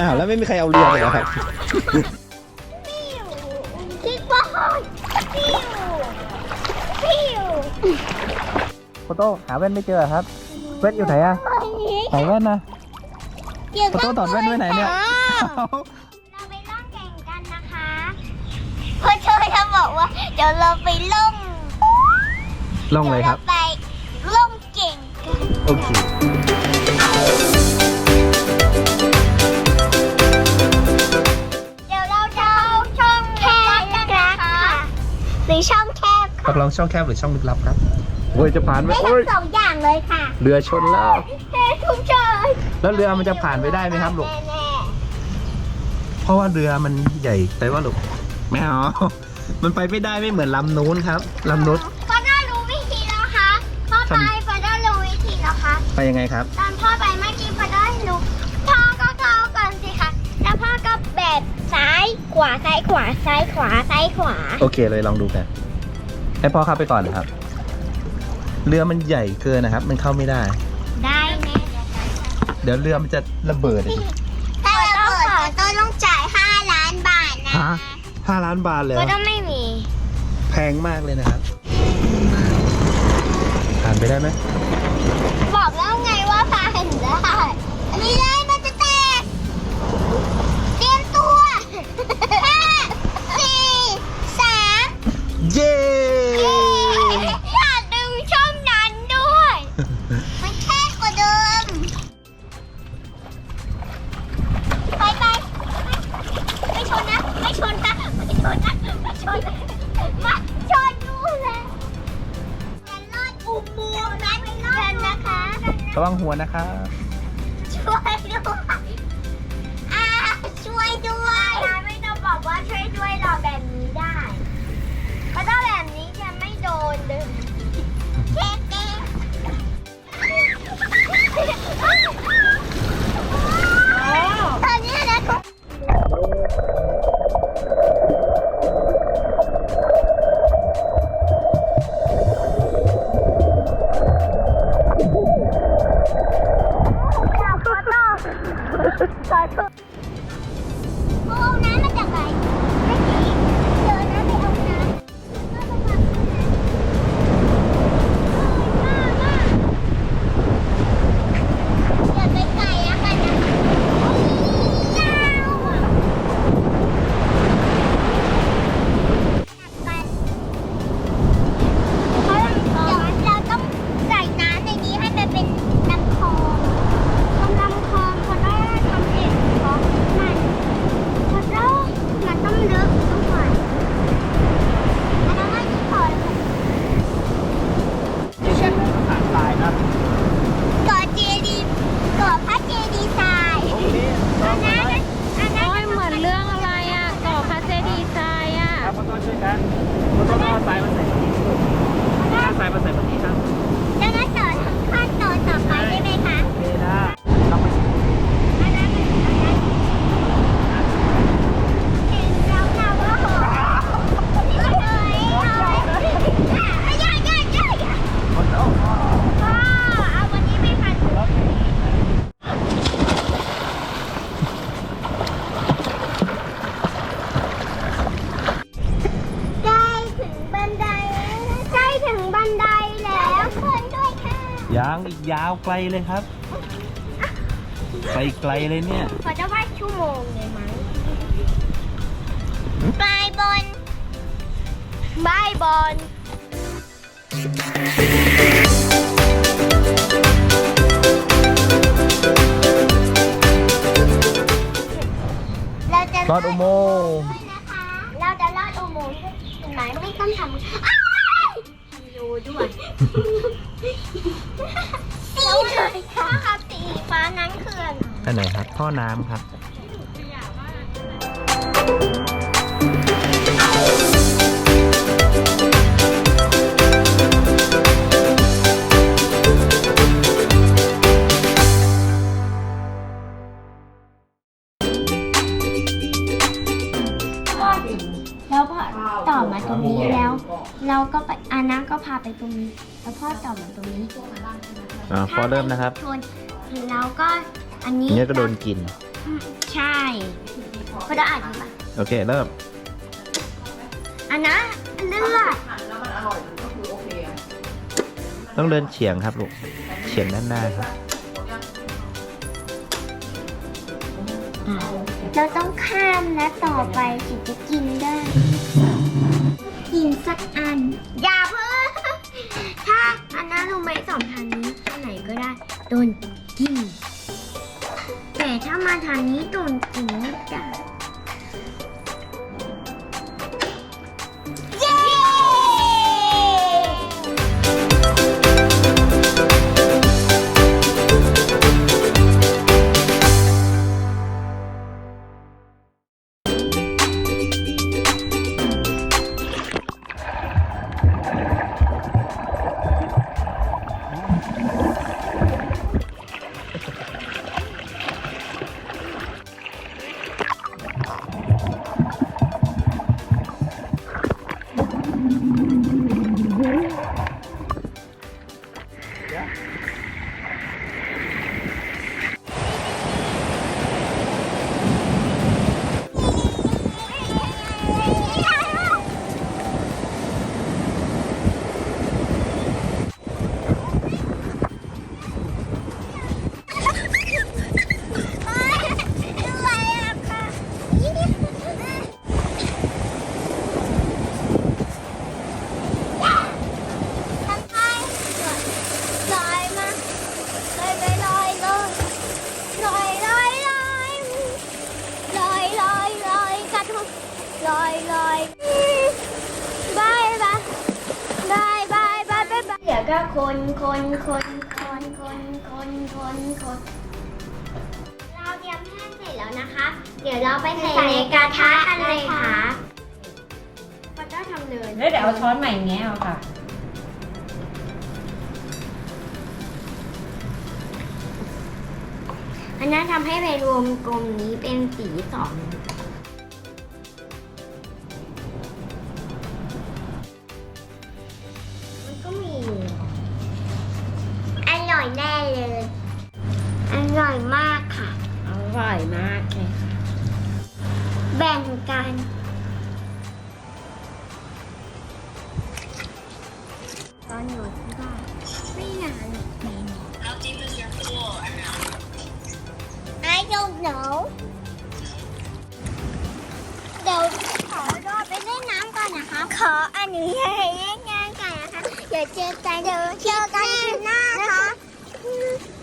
อ้าวแล้วไม่มีใครเอาเรือไปเหรอครับคิดว่าปิ้วปิ้วโฟโต้หาแว่นไม่เจอครับแว่นอยู่ไหนอะวันนี้ใส่แว่นนะเดี๋ยวโฟโต้ถอดแว่นไว้ไหนเนี่ยเราไปล่องแก่งกันนะคะเพราะเธอจะบอกว่าเดี๋ยวเราไปล่องลองเลยครับ ดี๋วาไปล่องเก่งกัน โอเค แคบตค่ะกลงช่องแคบหรือช่องลึกลับครับเว้ยจะผ่านไหมได้โอ้ทั้ยงสองอย่างเลยค่ะเรือชนแล้วเฮ้ทุกชนแล้วเรือมันจะผ่านไปได้ไหมครับลูก แน่เพราะว่าเรือมันใหญ่ไปว่าลูกไม่เอา มันไปไม่ได้ไม่เหมือนลำนู้นครับลำนู้นๆฟอด้ารู้วิธีแล้วค่ะพ่อไปทำฟอด้ารู้วิธีแล้วค่ะ ไปยังไงครับ ตอนพ่อไปเมื่อกี้ฟอด้ารู้พ่อก็เข้าก่อนสิคะแล้วพ่อก็แบบซ้ายขวาซ้ายขวาซ้ายขวาซ้ายขวา โอเคเลยลองดูกัน ให้พ่อเข้าไปก่อนนะครับ เรือมันใหญ่เกินนะครับ มันเข้าไม่ได้ ได้แน่เดี๋ยวเรือมันจะระเบิดอะดิถ้าเราเปิดก็ต้องจ่าย 5 ล้านบาทนะฮะห้าล้านบาทเลยเหรก็อต้องไม่มี แพงมากเลยนะครับผ่านไปได้ไหม บอกแล้วไงว่าพาเห็นได้อันนี้ได้ ม่ชนนะมาชนดูเลยจะลอดอุโมงค์นั้นกันนะคะ ระวังหัวนะครับ ช่วยด้ ยางอีกยาวไกลเลยครับ ไปไกลเลยเนี่ยพอจะว่าชั่วโมงเลยมั้งบายบอลบายบอลเราจะลอดอุโมงค์ด้วยนะคะเราจะลอดอุโมงค์ด้วยเห็นไหมไม่ต้องทำอ้ายทำยูด้วย สีเลยค่ะครับสีฟ้านั้นคืออะไรอันไหนครับท่อน้ำครับแล้วพอต่อมาตรงนี้แล้ว เราก็ไปอานาก็พาไปตรงนี้ แล้วพ่อต่อมาตรงนี้ อ่าพอเริ่มนะครับชนแล้วก็อันนี้เนี่ยก็โดนกินใช่เพราะเราอ่านมาโอเค เริ่ม อันนะเลือดต้องเดินเฉียงครับลูก เฉียงด้านหน้าครับ เราต้องข้ามและต่อไปถึงจะกินได้ กินสักอัน อย่าเพิ่งถ้า อันนั้นรู้ไหมสองทางนี้ทางไหนก็ได้โดนกินแต่ถ้ามาทางนี้โดนกินไม่ได้ บายบายเดี๋ยวก็คนคนคนคนคนคนคนคนเราเตรียมแห้งเสร็จแล้วนะคะ เดี๋ยวเราไปใส่ในกระทะกันเลยค่ะพอเจ้าทำเลยแล้วเดี๋ยวเอาช้อนใหม่แง่เอาค่ะ อันนั้นทำให้เป็นวงกลมนี้เป็นสีสอง ร่อยแน่เลย อร่อยมากค่ะ อร่อยมากเลยค่ะ แบ่งกัน ตอนอยู่ที่บ้านไม่นานเมนู I don't know เดี๋ยวขอรอไปเล่นน้ำก่อนนะคะ ขออนุญาตเล่นน้ำก่อนนะคะ เดี๋ยวเจอกันเดี๋ยวเที่ยว Bye.